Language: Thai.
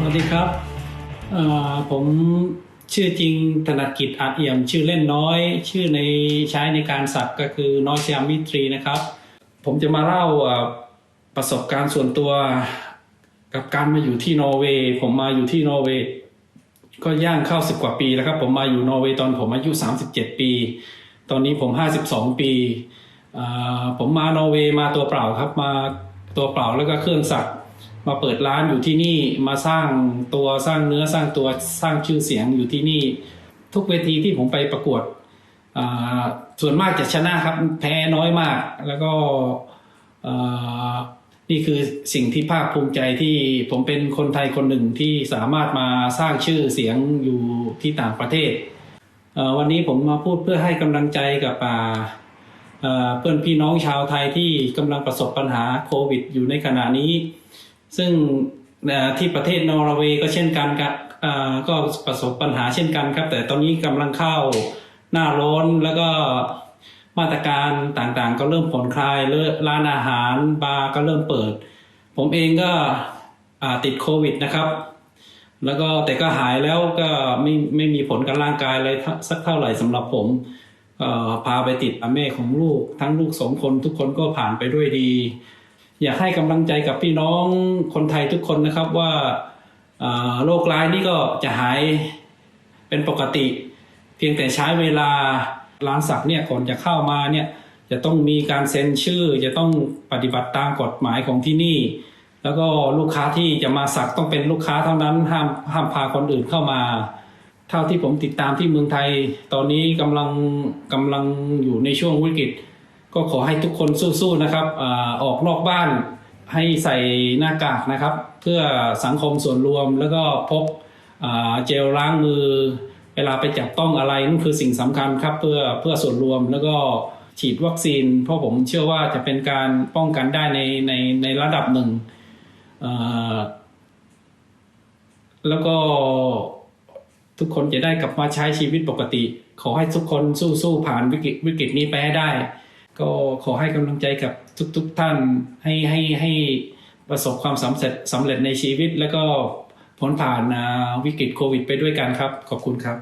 สวัสดีครับผมชื่อจริงธนกิจอาเอี่ยม ชื่อเล่นน้อย ชื่อในใช้ในการสักก็คือน้อยสยามมิตรีนะครับ ผมจะมาเล่าประสบการณ์ส่วนตัวกับการมาอยู่ที่นอร์เวย์ผมมาอยู่ที่นอร์เวย์ก็ย่างเข้าสิบกว่าปีแล้วครับ ผมมาอยู่นอร์เวย์ตอนผมอายุ 37 ปี ตอนนี้ผม 52 ปีอ่าผมมานอร์เวย์มาตัวเปล่าครับมาตัวเปล่าแล้วก็เครื่องสัก มาเปิดร้านอยู่ที่นี่มาสร้างตัวสร้างเนื้อสร้างตัวสร้างชื่อเสียงอยู่ที่นี่ ทุกเวทีที่ผมไปประกวดส่วนมากจะชนะครับ แพ้น้อยมาก แล้วก็นี่คือสิ่งที่ภาคภูมิใจที่ผมเป็นคนไทยคนหนึ่งที่สามารถมาสร้างชื่อเสียงอยู่ที่ต่างประเทศ วันนี้ผมมาพูดเพื่อให้กำลังใจกับอ่าเพื่อนพี่น้องชาวไทยที่กำลังประสบปัญหาโควิด อยู่ในขณะนี้ ซึ่งที่ประเทศนอร์เวย์ก็เช่นกันครับก็ประสบปัญหาเช่นกันครับ แต่ตอนนี้กำลังเข้าหน้าร้อนแล้วก็มาตรการต่างๆ ก็เริ่มผ่อนคลายเร้านอาหารบาร์ก็เริ่มเปิด ผมเองก็ติดโควิดนะครับ แล้วก็แต่ก็หายแล้วก็ไม่ไม่มีผลกับร่างกายเลยสักเท่าไหร่สำหรับผมพาไปติดแม่ของลูก ทั้งลูกสองคนทุกคนก็ผ่านไปด้วยดี อยากให้กำลังใจกับพี่น้องคนไทยทุกคนนะครับว่าโรคร้ายนี้ก็จะหายเป็นปกติ เพียงแต่ใช้เวลาร้านสักเนี่ยก่อนจะเข้ามาเนี่ยจะต้องมีการเซ็นชื่อ จะต้องปฏิบัติตามกฎหมายของที่นี่ แล้วก็ลูกค้าที่จะมาสักต้องเป็นลูกค้าเท่านั้นห้ามห้ามพาคนอื่นเข้ามา เท่าที่ผมติดตามที่เมืองไทย ตอนนี้กำลังกำลังอยู่ในช่วงวิกฤต ก็ขอให้ทุกคนสู้ๆนะครับอออกนอกบ้านให้ใส่หน้ากากนะครับ เพื่อสังคมส่วนรวมแล้วก็พกเจลล้างมือ เวลาไปจับต้องอะไรนั่นคือสิ่งสำคัญครับเพื่อเพื่อส่วนรวมแล้วก็ฉีดวัคซีน เพราะผมเชื่อว่าจะเป็นการป้องกันได้ในในในระดับหนึ่งแล้วก็ทุกคนจะได้กลับมาใช้ชีวิตปกติ ขอให้ทุกคนสู้ๆผ่านวิกฤตวิกฤตนี้ไปให้ได้ ก็ขอให้กำลังใจกับทุก ๆ ท่านให้ให้ให้ประสบความสำเร็จสำเร็จในชีวิต แล้วก็พ้นผ่านวิกฤตโควิด ไปด้วยกันครับ ขอบคุณครับ